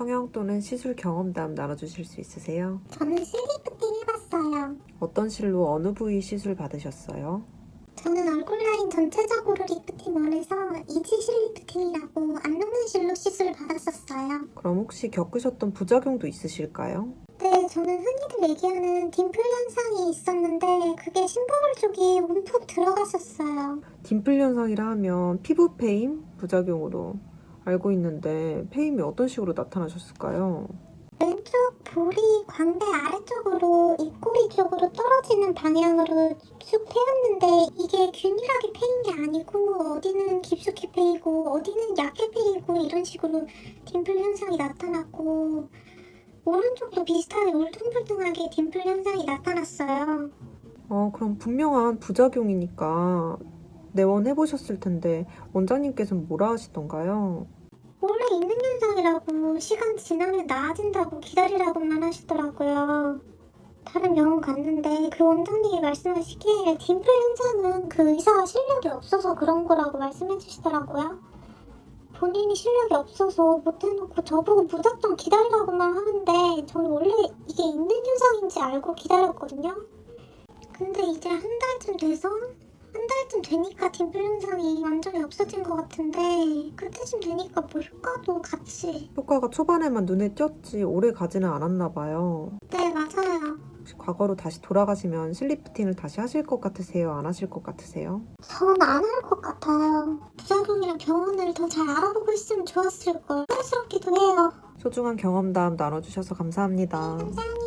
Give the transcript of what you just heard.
성형 또는 시술 경험담 나눠주실 수 있으세요? 저는 실리프팅 해봤어요. 어떤 실로 어느 부위 시술 받으셨어요? 저는 얼굴 라인 전체적으로 리프팅을 해서 이지 실 리프팅이라고 안 녹는 실로 시술을 받았었어요. 그럼 혹시 겪으셨던 부작용도 있으실까요? 네, 저는 흔히들 얘기하는 딤플 현상이 있었는데 그게 심부분 쪽이 움푹 들어갔었어요. 딤플 현상이라 하면 피부 페임 부작용으로 알고 있는데 페임이 어떤 식으로 나타나셨을까요? 왼쪽 볼이 광대 아래쪽으로 입꼬리 쪽으로 떨어지는 방향으로 쭉 패였는데 이게 균일하게 패인 게 아니고 어디는 깊숙이 패이고 어디는 얕게 패이고 이런 식으로 딤플 현상이 나타났고 오른쪽도 비슷하게 울퉁불퉁하게 딤플 현상이 나타났어요. 어, 그럼 분명한 부작용이니까 내원해 보셨을 텐데 원장님께서는 뭐라 하시던가요? 원래 있는 현상이라고 시간 지나면 나아진다고 기다리라고만 하시더라고요. 다른 병원 갔는데 그 원장님이 말씀하시기에 딤플 현상은 그 의사가 실력이 없어서 그런 거라고 말씀해 주시더라고요. 본인이 실력이 없어서 못해놓고 저보고 무작정 기다리라고만 하는데 저는 원래 이게 있는 현상인지 알고 기다렸거든요. 근데 이제 한 달쯤 돼서 한 달쯤 되니까 딤플 현상이 완전히 없어진 것 같은데 그때쯤 되니까 뭐 효과도 같이 효과가 초반에만 눈에 띄었지 오래 가지는 않았나 봐요. 네 맞아요 혹시 과거로 다시 돌아가시면 실리프팅을 다시 하실 것 같으세요? 안 하실 것 같으세요? 저는 안 할 것 같아요 부작용이랑 병원을 더 잘 알아보고 있으면 좋았을 걸 후회스럽기도 해요 소중한 경험담 나눠주셔서 감사합니다. 감사합니다